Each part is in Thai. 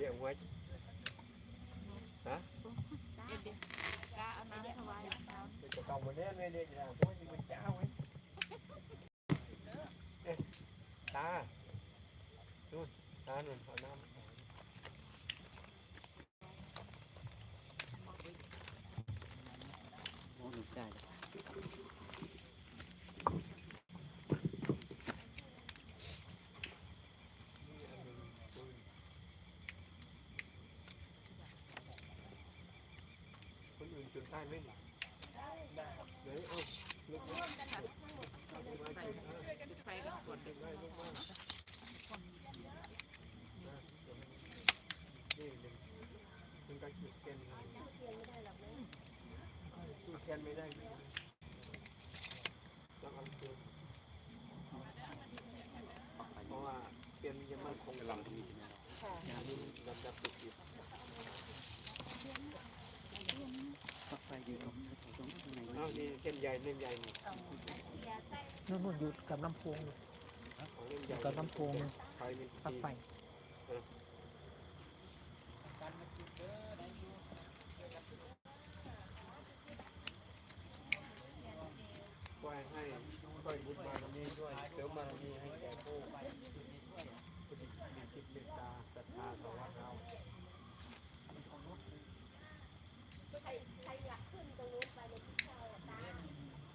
เรียกไว้ฮะเดี๋ยวกาเอาน้ำถวายน้ำจะต้องมาเล่นไม่เล่นอย่างพวกนี้มันเจ้าไว้ตานู่นตานู่นเอาน้ำโอ้หนุ่มใจ คนอื่นจุด ได้ไหมได้เดี๋ยวเอาลุกมาไฟกันก่อนดึงไว้ลุกมานี่หนึ่งมันก็จุดเทียนจุดเทียนไม่ได้ต้องเอาเทียนเพราะว่าเทียนยังมันคงลำที่นี่นะนี่ลำดับติด อยู่ตรงตรงตรงไหนอ้าวนี่เส้นใหญ่เส้นใหญ่นี่นู่นนู่นอยู่กับน้ำโพงอยู่องอใหยู่กับน้ำโพงไฟมันปักไฟก็ให้ค่อยบุญบารมีด้วยเสริมบารมีให้แก่ผู้ปฏิบัติจิตเมตตาศรัทธาต่อวัดเรา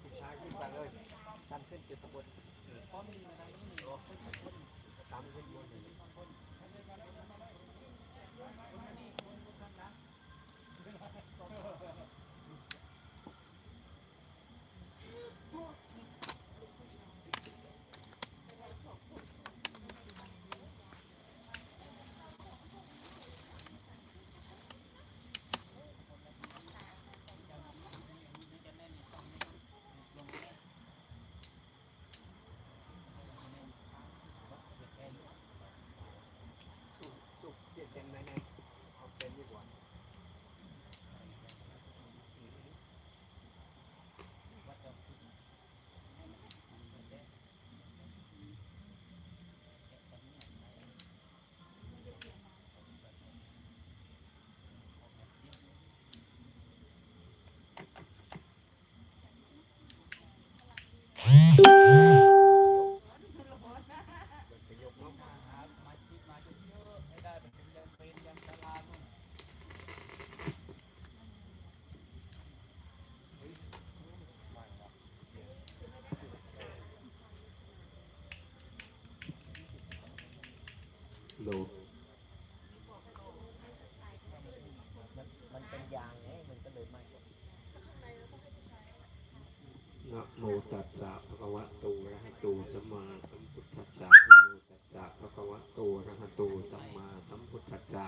ผู้ชายขึ้นไปเลยดันขึ้นจุดบนตามขึ้นบนสุกสุกเจ็ดเป็นไหมเนี่ยเอาเป็นดีกว่า โล มันเป็นยางไงมันก็เลยไหม้ นะโมตัสสะภะคะวะโตอะระหะโตสัมมาสัมพุทธัสสะนะโมตัสสะภะคะวะโตอะระหะโตสัมมาสัมพุทธัสสะ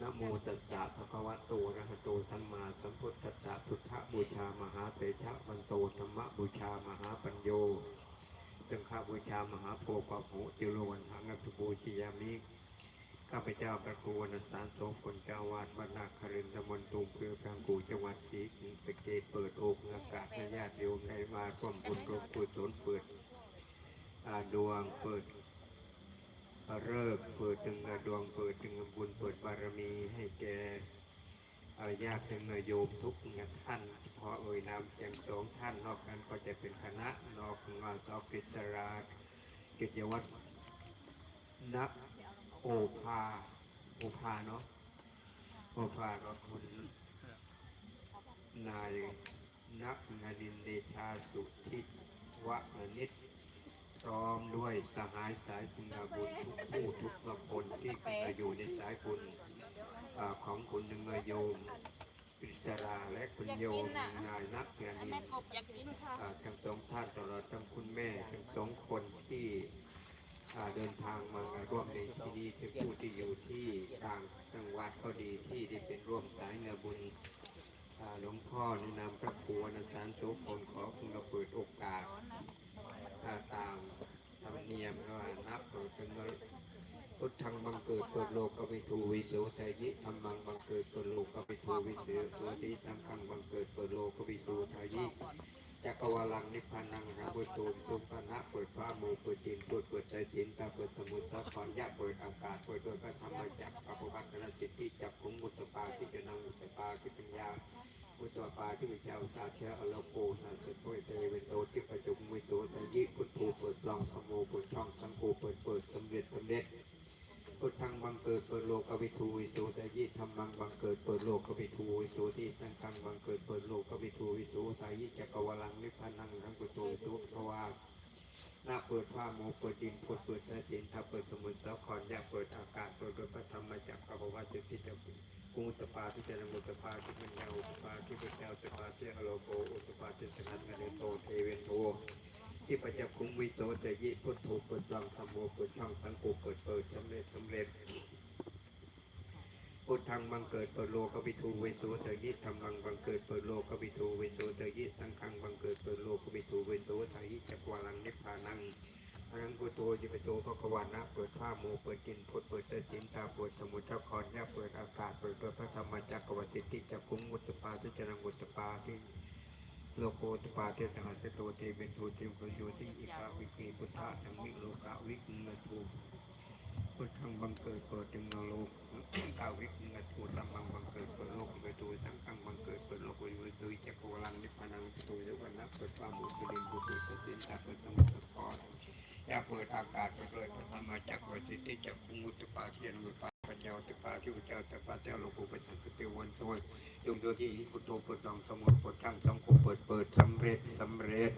นะโมตัสสะภะคะวะโตอะระหะโตสัมมาสัมพุทธัสสะพุทธบูชามหาเตชะวันโตธรรมบูชามหาปัญโยสังฆบูชามหา โพปะโหจิโรวันหังอัตุบูชยามิข้าพเจ้าพระครูวรรณสารโสพลเจ้าวาดวัดนาคารินทร์ตำบลตุงเพื่อพรังกูจังหวัดศรีสะเกษเปิดโอกอากาศให้ญาติโยมได้มาร่วมบุญร่วมกุศลเปิดดวงเปิดเลิกษ์เปิดถึงดวงเปิดถึงบุญเปิดบารมีให้แก่ญาติถึงโยมทุกท่านเพราะเอ่ยนามเพียงสองท่านนอกนั้นก็จะเป็นคณะนอกงานนอกกิจรา กิจวัตรนับโอภา โอภาเนาะ โอภาก็คุณนายนักนาดินเดชาสุทิวะนิตพร้อมด้วยสหายสายคุณบุญทุกผู้ทุกคนที่อยู่ในสายคุณของคุณหนึ่งโยม ปริศราและคุณโยมนายนักนาดินแม่กบอยากกินค่ะอ่าทั้งสองท่านตลอดทั้งคุณแม่ทั้งสองคนที่อ่าเดินทางมาร่วมในที่นี้ทั้งผู้ที่อยู่ที่ต่างจังหวัดก็ดีที่ได้เป็นร่วมสายเนื้อบุญอ่าหลวงพ่อในนามพระครูอนันตานโสพลขอคุณเราเปิดโอกาสอ่าตาม ธรรมเนียมว่านับถึงพุทธังบังเกิดเกิดโลกกวิทูวิโสไทยิธรรมังบังเกิดเกิดโลกกวิทูวิเสือตัวที่สังฆังบังเกิดเกิดโลกกวิทูไทยิจักรวาลังนิพพานังราบุตูมตุมปนะเปิดฟ้าโมเปิดดินเปิดเปิดใจสินตาเปิดสมุทรสาครยะเปิดอากาศเปิดโดยพระธรรมจักรพระพุทธนาสิทธิจักขุงมุตตปาที่จะนำมุตตปาที่ปัญญา มุตตปาที่วิชาอุตสาเชอโลโกสันสตุยเตเวโตที่ประจุมุตโตตยิพุทโธเปิดลองสมูเปิดช่องสังกูเปิดเปิดสำเร็จสำเร็จพุทธังบังเกิดเปิดโลกวิทูวิสูตยิธรรมังบังเกิดเปิดโลกวิทูวิสูที่สังฆังบังเกิดเปิดโลกวิทูวิสูสายิจักรวาลังนิพพานังทั้งกุโตวิสุภวา นาเปิดผ้าโมเปิดดินเปิดเปิดนาจินทาเปิดสมุทรสาครยาเปิดอากาศเปิดโดยพระธรรมจักรพระวัตจุที่จะกุตปาที่จะนำอุตปาที่มันยาวอุตปาที่เป็นเจ้าอุตปาเจอโลโกอุตปาที่สนันกันโตเทเวนโตที่ประจับคุมวิโตจะยิพุทโธเปิดลังธรรมโมเปิดช่องสังกุเปิดเปิดสำเร็จสำเร็จ พุทธังบังเกิดเปิดโลกวิทูเวิโสจะยิธรรมังบังเกิดเปิดโลกวิทูเวิโสจะยิสังฆังบังเกิดเปิดโลกวิทูเวิโสทยิจักวาลังนิพพานังอนังกุโตจิปโตภควานะเปิดผ้าโมเปิดดินพุทธเปิดเตสินตาเปิดสมุทรเจ้าคอนยาเปิดอากาศเปิดเปิดพระธรรมจักรวติติจักคุงมุตตปาทิจนังมุตตปาที่โลโกตปาเทสังหสโตเทเวนโทเทวโยติอิกาวิกีพุทธะสังมิโลกาวิกงทู พุทธังบังเกิดเปิดจึงนโลกกาวิกงทูสัมมังบังเกิดเปิดโลกเวทูสังฆังบังเกิดเปิดโลกวิทูจักรวาลังนิพพานังสตุยวันนะเปิดฟ้ามุขดินบุตรสตินตาเปิดสมุทรพรยาเปิดอากาศเปิดเลยพระธรรมจักรวสิทธิจักขุมุตตปาเทียนมุตปาปัญญาตปาที่พระเจ้าตปาเจ้าโลกุปัสสติวันโตยยงตัวที่พุทโธเปิดดองสมุดเปิดช่างสังคมเปิดเปิดสำเร็จสำเร็จ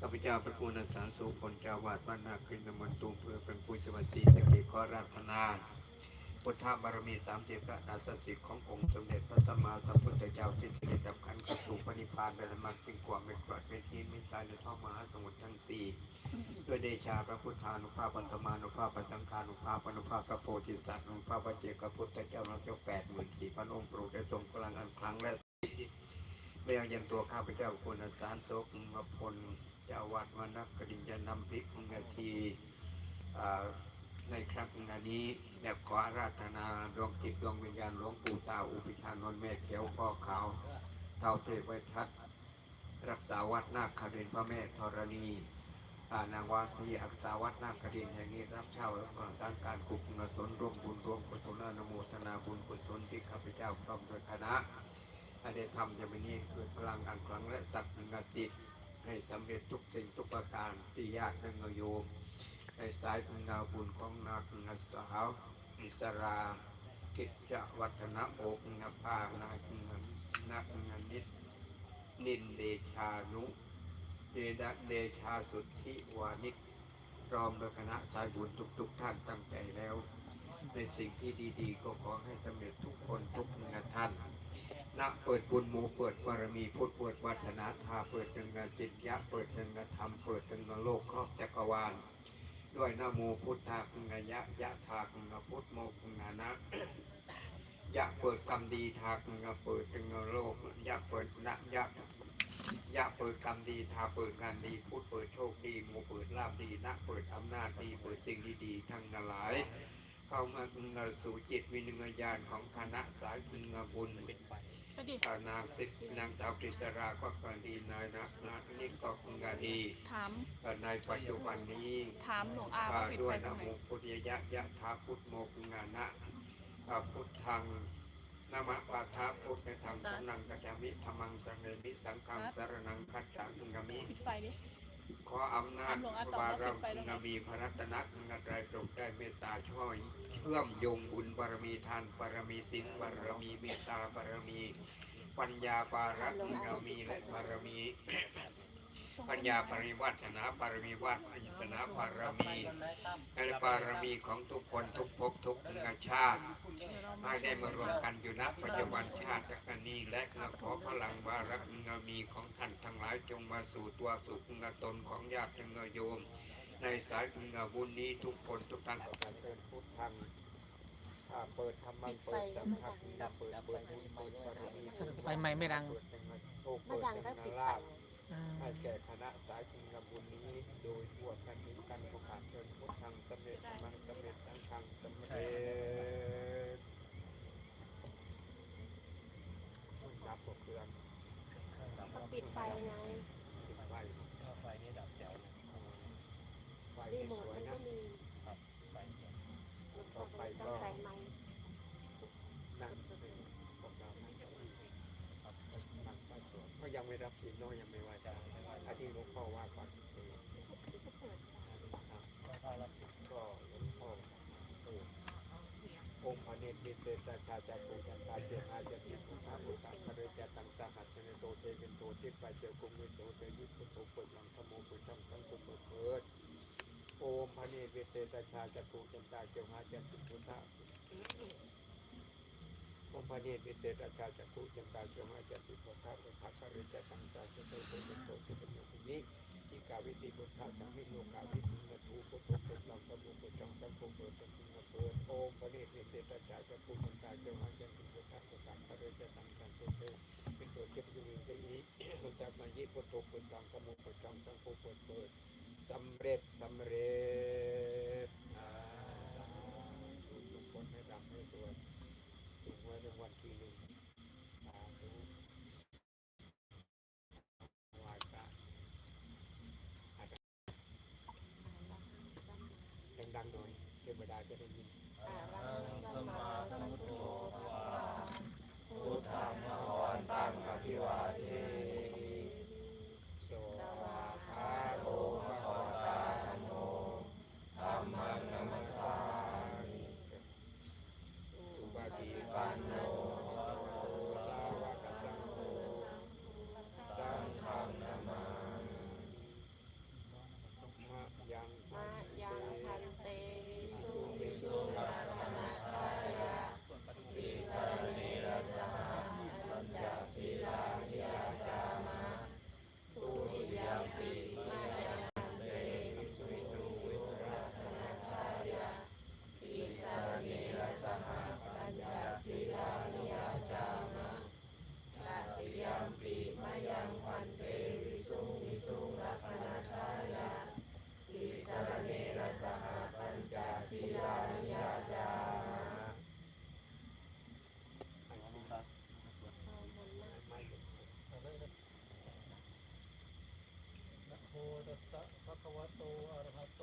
ข้าพเจ้าพระคุณสารสุพลเจ้าวาดบ้านนาคืนนมนตูมเพื่อเป็นผู้สวัสดีสกิขอราธนา พุทธบารมีสามสิบพระนาสสิทธิ์ขององค์สมเด็จพระสัมมาสัมพุทธเจ้าที่เสด็จดับขันธ์สู่พระนิพพานได้ลมากสิ่งกว่าไม่กวาดไม่ทิ้งไม่ตายในท้องมหาสมุทรทั้งสี่ด้วยเดชาพระพุทธานุภาพปัตมานุภาพปัสังฆานุภาพอนุภาพพระโพธิสัตว์อนุภาพพระเจกพุทธเจ้าเราเจ้าแปดหมื่นสี่พันองค์โปรดได้ทรงพลังอันครั้งและไม่ยังยันตัวข้าพเจ้าคุณอาสารโสกมพล เจ้าวัดวนักกริญญานำพิกงนาทีอ่ในครั้งนี้แบบขออาราธนาดวงจิตดวงวิญญาณหลวงปู่ตาอุปิชานนท์แม่เขียวพ่อขาวเท่าเทพไวทัศรักษาวัดนาคคดินพระแม่ธรณีนางวาทีอักษาวัดนาคคดินแห่งนี้รับเช่าและก่อสร้างการกุศลสนร่วมบุญร่วมกุศลนโมทนาบุญกุศลที่ข้าพเจ้าพร้อมด้วยคณะให้ได้ทำจะไม่นี้เกิดพลังอันครั้งและสัตว์สิทธิ์ ให้สำเร็จทุกสิ่งทุกประการที่ยากนั่งโยมในสายพันนาบุญของนาคนัสาวอิสรา กิจวัฒนะโอกนภานาคนันนักนันนิดนินเดชานุเดดเดชาสุทธิวานิกพร้อมโดยคณะสายบุญทุกๆ ท่านตั้งใจแล้ว ในสิ่งที่ดีๆ ก็ขอให้สำเร็จทุกคนทุกงาท่าน นักเปิดบุญหมูเปิดบารมีพุทธเปิดวัฒนาธาเปิดจังงานจิตยะเปิดจังงานธรรมเปิดจังงานโลกครอบจักรวาล ด้วยนะโมพุทธาคุงยะยะทาคุงพุทธโมคุงนะยะเปิดกรรมดีทาคุงเปิดจังงานโลกยะเปิดนะยะยะเปิดกรรมดีทาเปิดงานดีพุทธเปิดโชคดีโมเปิดลาภดีนะเปิดอำนาจดีเปิดสิ่งดีๆทั้งหลายเข้ามาสู่จิตวิญญาณของคณะสายคุงบุญ ก็ดิอ่านางติดนางสาวกฤษราก็กดีนายนะนะนี่ก็คงกดีถาม แต่ในปัจจุบันนี้ถามหลวงอาว่าว่าปิดด้วไฟยตรนะงไหน โมพุทธยะยะทาพุทธโมกุงานะอ่าพุทธังนะมะปะทะพุทธธรรมสนังกัจจามิธรรมังสังเกมิสังฆังสารนังคัจฉามิกัมิ ปิดไฟดิ ขออำนาจบารมีพระรัตนกรุณาไตรจงได้เมตตาช่วยเชื่อมโยงบุญบารมีทานบารมีศีลบารมีเมตตาบารมี ปัญญาบารมีและบารมี ปัญญาปริวัฒนาปารมีวัฒนาปารมีและปารมีของทุกคนทุกภพทุกชาติให้ได้มารวมกันอยู่ณปัจจุบันชาติกันนี้และขอพลังบารมีของท่านทั้งหลายจงมาสู่ตัวสุขตนของญาติโยม ในสายบุญนี้ทุกคนทุกท่านขอการเชิญพุทธังอ่าเปิดธรรมังเปิดสังฆังเปิดเปิดเปิดไฟไหม้ไม่ดังไม่ดังก็ปิดไฟ ให้แก่คณะสายชิงกบุญนี้ โดยทั่วกันนี้กันประกาศเชิญพุทธังสำเร็จมังสำเร็จสังฆังสำเร็จดับปกเครื่องก็ปิดไฟไงติดไฟถ้าไฟนี่ดับแจ๋วเลยไฟรีสโมทวยมันนะก็มีครับไฟเย็นมันก็ไปต้องใส่ไม้ นั่งพวกเรานั่งเก้าอี้ครับนั่งไฟสวย ก็ยังไม่รับสินเน้อยยังไม่ไหวใจอันนี้หลวงพ่อว่าก่อนเออครับก็ถ้ารับก็หลวงพ่อเองค์พระเนตรเตตาชาจาปูจันตาเจอาจติปุถาปุตตะคาเรจตังสหัสเนโตเตเป็นโตทิปาเจกุมิโตเตยิปุโตปุจังธโมปุจังสังกุปเปิดโอมพระเนตรเตตาชาจาปูจันตาเจอาจติปุถา องค์พระเนตรดิเตตาชาจาปูจันตาเจอาจติปุถาปุถาคาเรจตังสาเจโตเป็นโตเตเป็นโตนี้ทิกาวิติพุทธาสังมิโลกาวิตินทูพุทโธพุทธังสมุพุทธังสังโฆเปิดเป็นงเปิดโอมปณิสิเตตจาจะปุถังกาเจ้าหันจัติพุทธังพุทธังคาเรจะตังสังเตเตเป็นตัวเจ็บยุงจะอีพุทธังมายิพุทโธพุทธังสมุพุทธังสังโฆเปิดเปิดสำเร็จสำเร็จทุกคนให้ดำให้สวย ไว้ในวันที่หนึ่งสาธุไหว้พระดังๆหน่อยเทวดาจะได้ยินสมาสมุทโธภะคะวาพุทธังภะวันตังอภิวาเทโสวาคาโตภะคะวตาธัมโมธัมมังนัมัสสามิสุปฏิปันโนภะคะวะโตสาวกสังโฆสังฆังนามามิมะยัง มะยังพันเตวิสุ วิสุรัตนาทายะติสรณเนรสหปัญจศีลานิยาจามะตุติยมปิมายังพันเตวิสุวิสุวิสุรัตนาทายะติสรณเนรสหปัญจศีลานิยาจามะตติยมปิมายังพันเตวิสุวิสุรัตนาทายะ ติสรณเนรสหปัญจศีลานิยาจามะ นะโมตัสสะภะคะวะโตอะระหะโต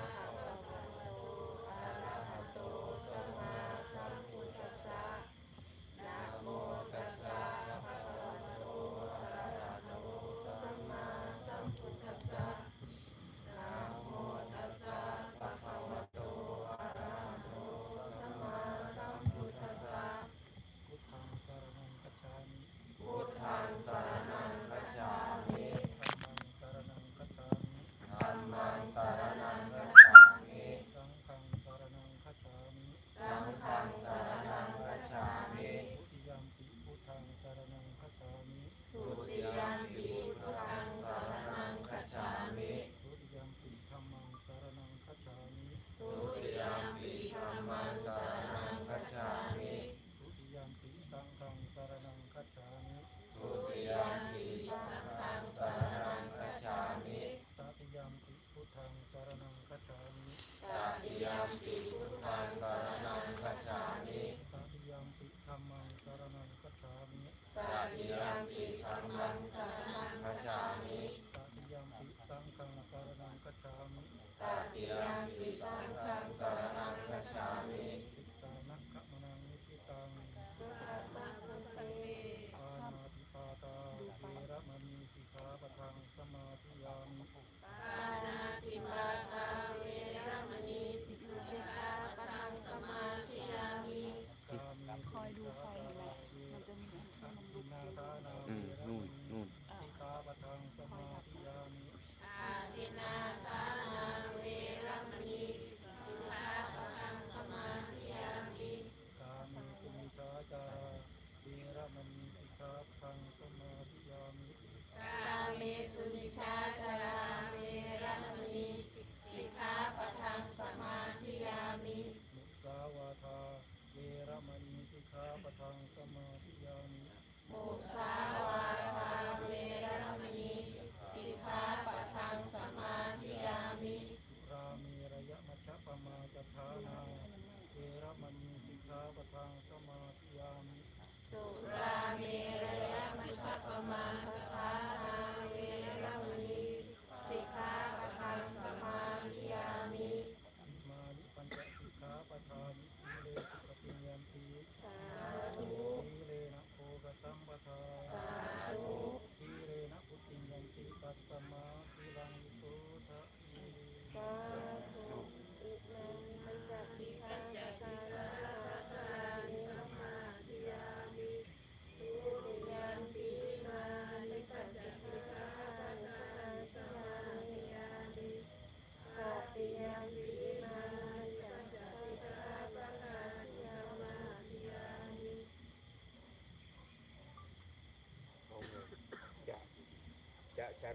ะวะ มปีพุทธังสรณังคัจฉามิตติยมปิธัมมังสรณังคัจฉามิตติยมปีธัมมังสรณังคัจฉามิตติยมปิสังฆังสรณังคัจฉามิตติยมปีสังฆังส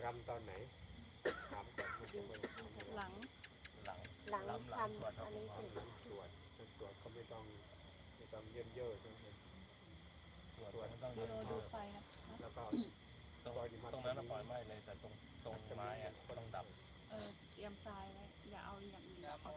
รำตอนไหนถำมก่อนด้ทำหลัง หลังหลังทำอันนี้สิตรวจตรวจเขาไม่ต้องไม่ต้องเยิ่มเยอะใช่ไหมตรวจต้องดูไฟยะแล้วก็ตรงตรงนั้นปล่อยไม่เลยแต่ตรงตรงไม้อะต้องดับ เออเตรียมทรายเลยอย่าเอาอย่างอื่นเอา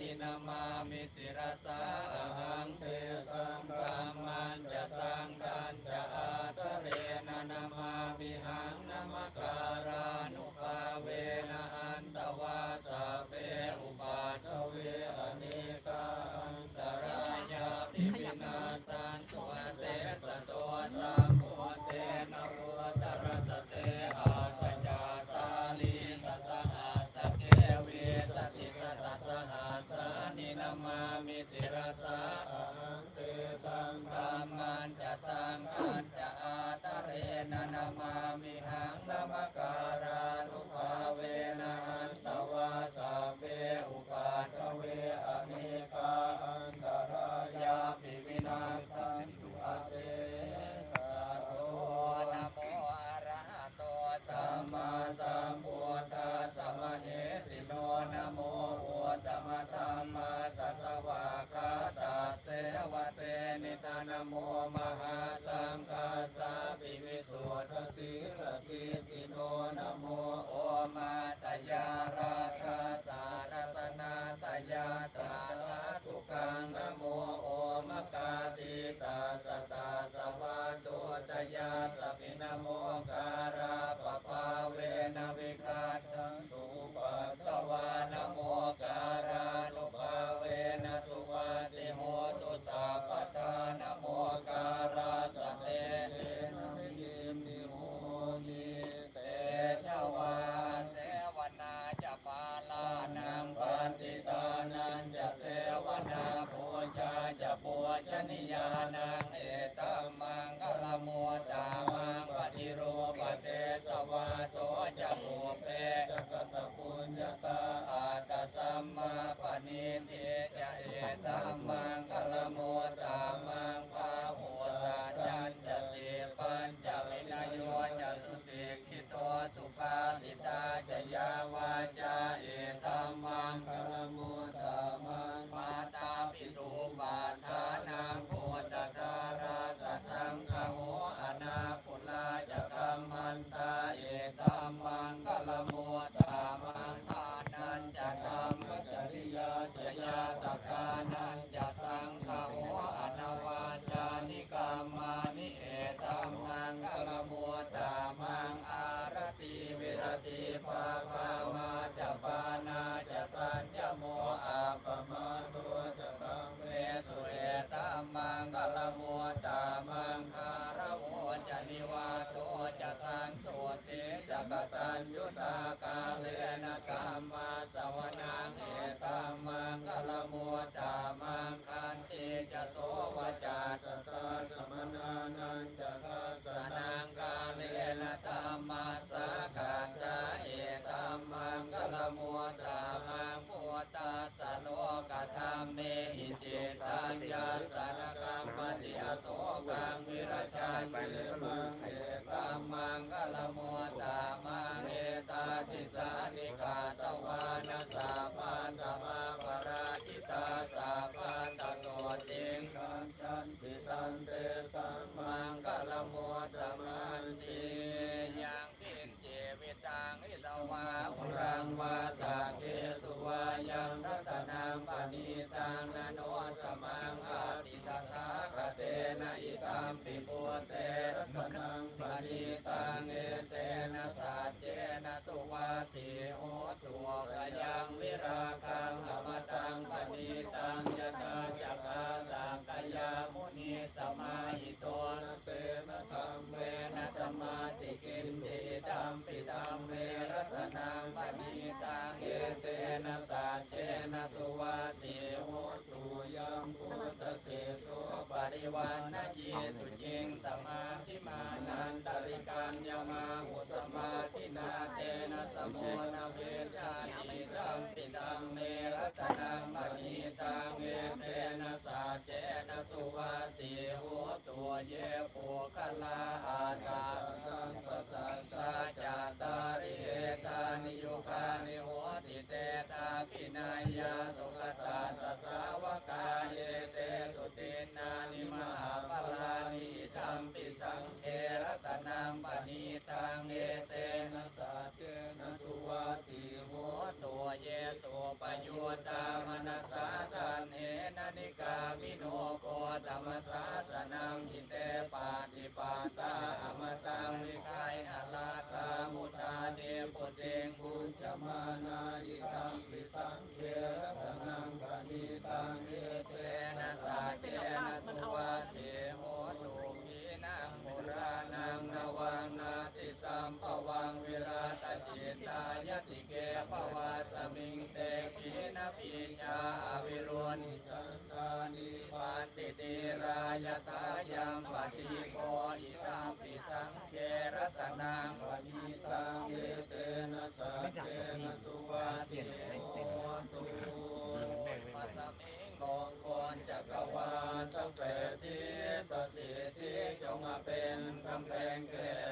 นินามามิสิรสาหังเทสังกามันจะสังกันจะ มิหัง งนโนสมังอาติตถาคเตนะอิตัมปิปุเตรัตนังปณิตังเอเตนะสัจเจนะสุวาติโหตุกยังวิราคังอมตังปณิตังยตาจักาสังกายามุนีสมาหิโตนะเตนะธรรมเวนะสมาติกินติตัมปิตัมเมรัตนังปณิ วันนะเยสุจิงสมาธิมานันตริกันยมาหุสมาธินาเตนะสมโมนาเวชาติตัมปิตัมเมรัตนังปณิตังเอเตนะสัจเจนะสุวาติโหตัวเยปุคลาอาตาสังสังตาจาตาริเอตานิโยคานิโห ติเตตาปินายาสุขตาสสาวกาเยเตสุตินานิมหาปลานิธัมปิสังเอรัตนังปณีตังเยเตนะนะสเจนะสุวัติโหตัวเยสุปยุตามนัสสาตั นะนิกามิโนโกธรรมสาสนังหิเตปาติปาตาอมตังวิกายอลาตามุตาเดปุเตงบุจมานาอิตังปิสังเขรัตนังปณิตังเอเตนะสาเจนะสุวาเทโหตุขีนังมุรานังนวังนาติสัมปวังวิราตจิตาย ติเกปวาสมิงเตขีนปิญาอวิรุณจันตานิปาติติรายตายังปฏิโกอิตัมปิสังเครัตนังปณิตังเอเตนะสาเจนะสุวาติโหตุปัสมิงมงคลจักรวาลทั้งแปดทิศประสิทธิจงมาเป็นกำแพงแก้